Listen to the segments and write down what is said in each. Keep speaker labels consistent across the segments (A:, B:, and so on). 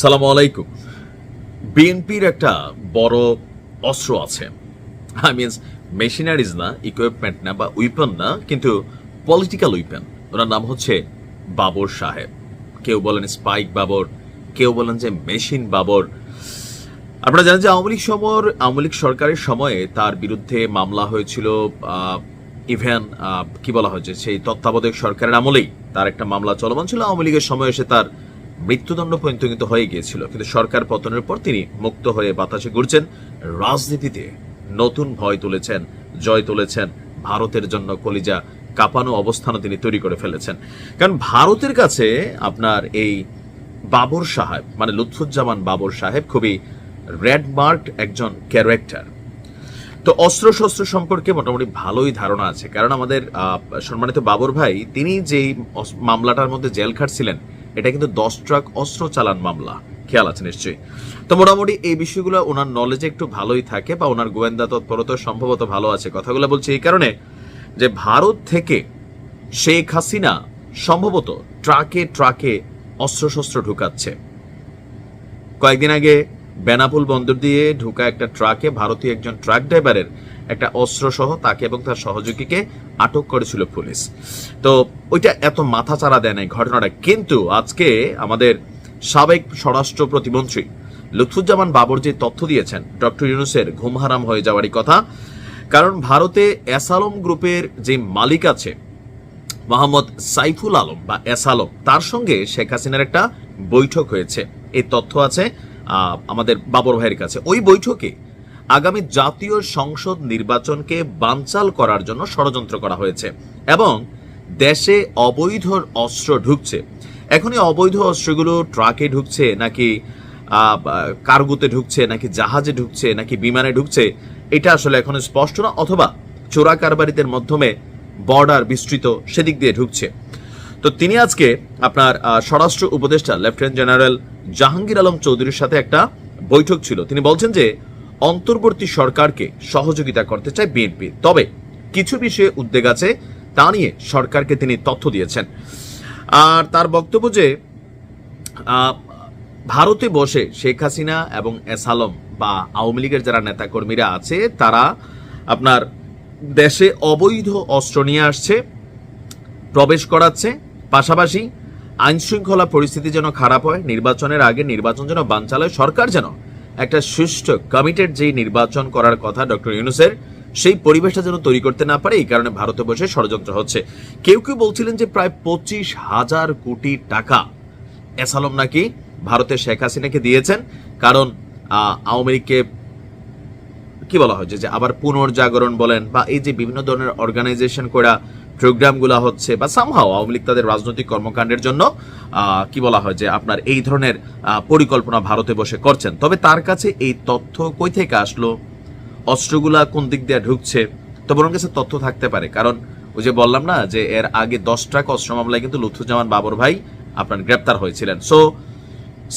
A: সালাম আলাইকুম। বিএনপির একটা বড় অস্ত্র আছে। আই মিনস মেশিনারিজ না ইকুইপমেন্ট না বা উইপন না, কিন্তু পলিটিক্যাল উইপেন ওনার নাম হচ্ছে বাবর সাহেব। কেউ বলেন স্পাইক বাবর, কেউ বলেন যে মেশিন বাবর। আপনারা জানেন যে আওয়ামী লীগ সময়ের আওয়ামী লীগ সরকারের সময়ে তার বিরুদ্ধে মামলা হয়েছিল ইভেন কি বলা হয়েছে, সেই তত্ত্বাবধায়ক সরকারের আমলেই। তার একটা মামলা চলমান ছিল। আওয়ামী লীগের সময় এসে তার মৃত্যুদণ্ড পর্যন্ত হয়ে গিয়েছিল, কিন্তু সরকার পতনের পর তিনি মুক্ত হয়ে বাতাসে ঘুরছেন। রাজনীতিতে নতুন ভয় তুলেছেন, জয় তুলেছেন, ভারতের জন্য কলিজা কাঁপানো অবস্থানও তিনি তৈরি করে ফেলেছেন। কারণ ভারতের কাছে আপনার এই বাবর সাহেব মানে লুৎফুজ্জামান বাবর সাহেব খুবই রেড মার্কড একজন ক্যারেক্টার। তো অস্ত্র শস্ত্র সম্পর্কে মোটামুটি ভালোই ধারণা আছে। কারণ আমাদের সম্মানিত বাবর ভাই, তিনি যেই মামলাটার মধ্যে জেল খাটছিলেন এটা কিন্তু দশ ট্রাক অস্ত্র চালান মামলা। খেয়াল আছে নিশ্চয়ই। তো মোটামুটি এই বিষয়গুলো ওনার নলেজে একটু ভালোই থাকে বা ওনার গোয়েন্দা তৎপরতা সম্ভবত ভালো আছে। কথাগুলো বলছি এই কারণে যে ভারত থেকে শেখ হাসিনা সম্ভবত ট্রাকে ট্রাকে অস্ত্রশস্ত্র ঢুকাচ্ছে। কয়েকদিন আগে বেনাপুল বন্দর দিয়ে ঢুকা একটা ট্রাকে ভারতীয় একজন ট্রাক ড্রাইভারের একটা অস্ত্র সহ তাকে এবং তার সহযোগীকে আটক করেছিল পুলিশ। তো ওইটা এত মাথা চারা দেয় নাই ঘটনাটা। কিন্তু আজকে আমাদের সাবেক স্বরাষ্ট্র প্রতিমন্ত্রী লুৎফুজ্জামান বাবর যে তথ্য দিয়েছেন, ডক্টর ইউনুসের ঘুম হারাম হয়ে যাওয়ারই কথা, কারণ ভারতে এসালম গ্রুপের যে মালিক আছে, মোহাম্মদ সাইফুল আলম বা এস আলম তার সঙ্গে শেখ হাসিনার একটা বৈঠক হয়েছে। এই তথ্য আছে আমাদের বাবর ভাইয়ের কাছে। ওই বৈঠকে আগামী জাতীয় সংসদ নির্বাচনকে বানচাল করার জন্য ষড়যন্ত্র করা হয়েছে এবং দেশে অবৈধ অস্ত্র ঢুকছে। এখনই অবৈধ অস্ত্রগুলো ট্রাকে ঢুকছে নাকি কার্গোতে ঢুকছে, নাকি জাহাজে ঢুকছে, নাকি বিমানে ঢুকছে, এটা আসলে এখন স্পষ্ট না, অথবা চোরা কারবারিদের মাধ্যমে বর্ডার বিস্তৃত সেদিক দিয়ে ঢুকছে। তো তিনি আজকে আপনার স্বরাষ্ট্র উপদেষ্টা, লেফটেন্যান্ট জেনারেল জাহাঙ্গীর আলম চৌধুরীর সাথে একটা বৈঠক ছিল। তিনি বলছেন যে অন্তর্বর্তী সরকারকে সহযোগিতা করতে চায় বিএনপি। তবে কিছু বিষয়ে উদ্বেগ আছে, তা নিয়ে সরকারকে তিনি তথ্য দিয়েছেন। আর তার বক্তব্য যে ভারতে বসে শেখ হাসিনা এবং এস আলম বা আওয়ামী লীগের যারা নেতাকর্মীরা আছে, তারা আপনার দেশে অবৈধ অস্ত্র নিয়ে আসছে, প্রবেশ করাচ্ছে। পাশাপাশি আইনশৃঙ্খলা পরিস্থিতি যেন খারাপ হয়, নির্বাচনের আগে নির্বাচন যেন বানচাল সরকার যেন একটা সুষ্ঠু কমিটেড যেই নির্বাচন করার কথা ডক্টর ইউনুসের, সেই পরিবেশটা যেন তৈরি করতে না পারে, এই কারণে ভারতে বসে ষড়যন্ত্র হচ্ছে। কেউ কেউ বলছিলেন যে প্রায় পঁচিশ হাজার কোটি টাকা এসালম নাকি ভারতের শেখ হাসিনাকে দিয়েছেন, কারণ আওয়ামী লীগকে কি বলা হচ্ছে যে আবার পুনর্জাগরণ বলেন বা এই যে বিভিন্ন ধরনের অর্গানাইজেশন করা প্রোগ্রামগুলো হচ্ছে বা সামহাও আওয়ামী লীগ তাদের রাজনৈতিক কর্মকাণ্ডের জন্য কি বলা হয় যে আপনার এই ধরনের পরিকল্পনা ভারতে বসে করছেন। তবে তার কাছে এই তথ্য কই থেকে আসলো? অস্ত্রগুলা কোন দিক দিয়ে ঢুকছে? তো বরং কাছে তথ্য থাকতে পারে। কারণ ওই যে বললাম না যে এর আগে দশ ট্রাক অস্ত্র মামলায় কিন্তু লুৎফুজ্জামান বাবর ভাই আপনার গ্রেপ্তার হয়েছিলেন। সো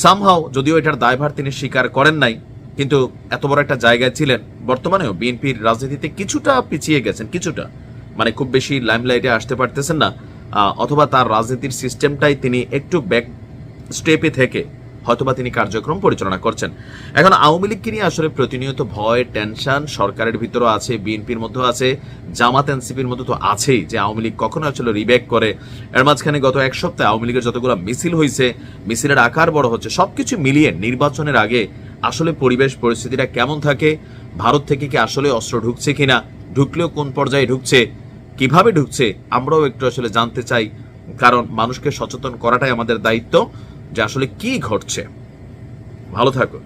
A: সামহাও যদিও এটার দায়ভার তিনি স্বীকার করেন নাই, কিন্তু এত বড় একটা জায়গায় ছিলেন, বর্তমানেও বিএনপির রাজনীতিতে কিছুটা পিছিয়ে গেছেন, কিছুটা। মানে খুব বেশি লাইমলাইটে আসতে পারতেছেন না অথবা তার রাজনীতির সিস্টেমটাই তিনি একটু ব্যাক স্টেপে থেকে হয়তোবা তিনি কার্যক্রম পরিচালনা করছেন। এখন আওয়ামী লীগকে নিয়ে আসলে প্রতিনিয়ত ভয় টেনশন সরকারের ভিতরেও আছে, বিএনপির মধ্যেও আছে, জামাত এনসিপির মধ্যে তো আছেই, যে আওয়ামী লীগ কখনো আসলে রিব্যাক করে। এর মাঝখানে গত এক সপ্তাহে আওয়ামী লীগের যতগুলো মিছিল হয়েছে মিছিলের আকার বড় হচ্ছে, সবকিছু মিলিয়ে নির্বাচনের আগে আসলে পরিবেশ, পরিস্থিতিটা কেমন থাকে, ভারত থেকে কি আসলে অস্ত্র ঢুকছে কিনা, ঢুকলেও কোন পর্যায়ে ঢুকছে কীভাবে ঢুকছে, আমরাও একটু আসলে জানতে চাই। কারণ মানুষকে সচেতন করাটাই আমাদের দায়িত্ব যে আসলে কি ঘটছে। ভালো থাকুন।